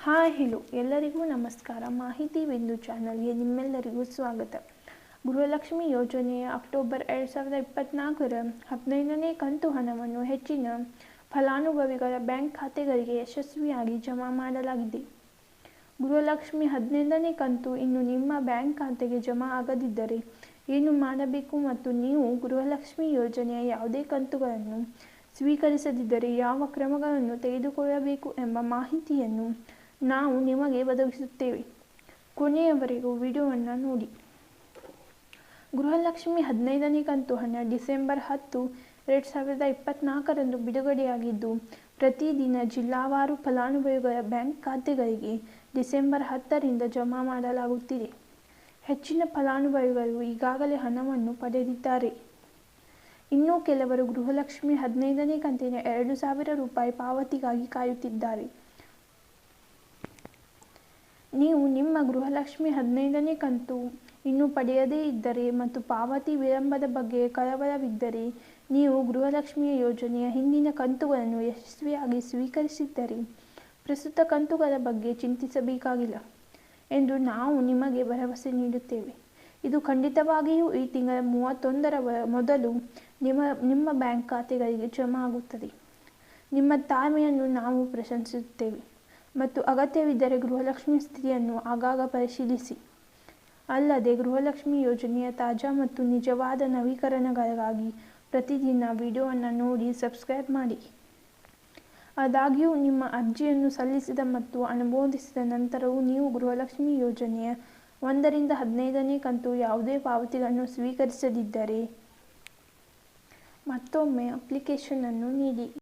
Hi hello ಎಲ್ಲರಿಗೂ ನಮಸ್ಕಾರ. ಮಾಹಿತಿ ಬಿಂದು ಚಾನಲ್ಗೆ ನಿಮ್ಮೆಲ್ಲರಿಗೂ ಸ್ವಾಗತ. ಗೃಹಲಕ್ಷ್ಮಿ ಯೋಜನೆಯ ಅಕ್ಟೋಬರ್ ಎರಡು ಸಾವಿರದ ಇಪ್ಪತ್ತ್ನಾಲ್ಕರ ಹದಿನೈದನೇ ಕಂತು ಹಣವನ್ನು ಹೆಚ್ಚಿನ ಫಲಾನುಭವಿಗಳ ಬ್ಯಾಂಕ್ ಖಾತೆಗಳಿಗೆ ಯಶಸ್ವಿಯಾಗಿ ಜಮಾ ಮಾಡಲಾಗಿದೆ. ಗೃಹಲಕ್ಷ್ಮಿ ಹದಿನೈದನೇ ಕಂತು ಇನ್ನು ನಿಮ್ಮ ಬ್ಯಾಂಕ್ ಖಾತೆಗೆ ಜಮಾ ಆಗದಿದ್ದರೆ ಏನು ಮಾಡಬೇಕು ಮತ್ತು ನೀವು ಗೃಹಲಕ್ಷ್ಮಿ ಯೋಜನೆಯ ಯಾವುದೇ ಕಂತುಗಳನ್ನು ಸ್ವೀಕರಿಸದಿದ್ದರೆ ಯಾವ ಕ್ರಮಗಳನ್ನು ತೆಗೆದುಕೊಳ್ಳಬೇಕು ಎಂಬ ಮಾಹಿತಿಯನ್ನು ನಾವು ನಿಮಗೆ ಒದಗಿಸುತ್ತೇವೆ. ಕೊನೆಯವರೆಗೂ ವಿಡಿಯೋವನ್ನು ನೋಡಿ. ಗೃಹಲಕ್ಷ್ಮಿ ಹದಿನೈದನೇ ಕಂತು ಹಣ ಡಿಸೆಂಬರ್ ಹತ್ತು, ಎರಡು ಸಾವಿರದ ಇಪ್ಪತ್ತ್ನಾಲ್ಕರಂದು ಬಿಡುಗಡೆಯಾಗಿದ್ದು, ಪ್ರತಿದಿನ ಜಿಲ್ಲಾವಾರು ಫಲಾನುಭವಿಗಳ ಬ್ಯಾಂಕ್ ಖಾತೆಗಳಿಗೆ ಡಿಸೆಂಬರ್ ಹತ್ತರಿಂದ ಜಮಾ ಮಾಡಲಾಗುತ್ತಿದೆ. ಹೆಚ್ಚಿನ ಫಲಾನುಭವಿಗಳು ಈಗಾಗಲೇ ಹಣವನ್ನು ಪಡೆದಿದ್ದಾರೆ. ಇನ್ನೂ ಕೆಲವರು ಗೃಹಲಕ್ಷ್ಮಿ ಹದಿನೈದನೇ ಕಂತಿನ ಎರಡು ಸಾವಿರ ರೂಪಾಯಿ ಪಾವತಿಗಾಗಿ ಕಾಯುತ್ತಿದ್ದಾರೆ. ನೀವು ನಿಮ್ಮ ಗೃಹಲಕ್ಷ್ಮಿ ಹದಿನೈದನೇ ಕಂತು ಇನ್ನೂ ಪಡೆಯದೇ ಇದ್ದರೆ ಮತ್ತು ಪಾವತಿ ವಿಳಂಬದ ಬಗ್ಗೆ ಕಳವಳವಿದ್ದರೆ ನೀವು ಗೃಹಲಕ್ಷ್ಮಿಯ ಯೋಜನೆಯ ಹಿಂದಿನ ಕಂತುಗಳನ್ನು ಯಶಸ್ವಿಯಾಗಿ ಸ್ವೀಕರಿಸಿದ್ದರೆ ಪ್ರಸ್ತುತ ಕಂತುಗಳ ಬಗ್ಗೆ ಚಿಂತಿಸಬೇಕಾಗಿಲ್ಲ ಎಂದು ನಾವು ನಿಮಗೆ ಭರವಸೆ ನೀಡುತ್ತೇವೆ. ಇದು ಖಂಡಿತವಾಗಿಯೂ ಈ ತಿಂಗಳ ಮೂವತ್ತೊಂದರ ಮೊದಲು ನಿಮ್ಮ ನಿಮ್ಮ ಬ್ಯಾಂಕ್ ಖಾತೆಗಳಿಗೆ ಜಮಾ ಆಗುತ್ತದೆ. ನಿಮ್ಮ ತಾಳ್ಮೆಯನ್ನು ನಾವು ಪ್ರಶಂಸಿಸುತ್ತೇವೆ. ಮತ್ತು ಅಗತ್ಯವಿದ್ದರೆ ಗೃಹಲಕ್ಷ್ಮಿ ಸ್ಥಿತಿಯನ್ನು ಆಗಾಗ ಪರಿಶೀಲಿಸಿ. ಅಲ್ಲದೆ ಗೃಹಲಕ್ಷ್ಮಿ ಯೋಜನೆಯ ತಾಜಾ ಮತ್ತು ನಿಜವಾದ ನವೀಕರಣಗಳಿಗಾಗಿ ಪ್ರತಿದಿನ ವಿಡಿಯೋವನ್ನು ನೋಡಿ ಸಬ್ಸ್ಕ್ರೈಬ್ ಮಾಡಿ. ಆದಾಗ್ಯೂ, ನಿಮ್ಮ ಅರ್ಜಿಯನ್ನು ಸಲ್ಲಿಸಿದ ಮತ್ತು ಅನುಮೋದಿಸಿದ ನಂತರವೂ ನೀವು ಗೃಹಲಕ್ಷ್ಮಿ ಯೋಜನೆಯ ಒಂದರಿಂದ ಹದಿನೈದನೇ ಕಂತು ಯಾವುದೇ ಪಾವತಿಗಳನ್ನು ಸ್ವೀಕರಿಸದಿದ್ದರೆ ಮತ್ತೊಮ್ಮೆ ಅಪ್ಲಿಕೇಶನನ್ನು ನೀಡಿ.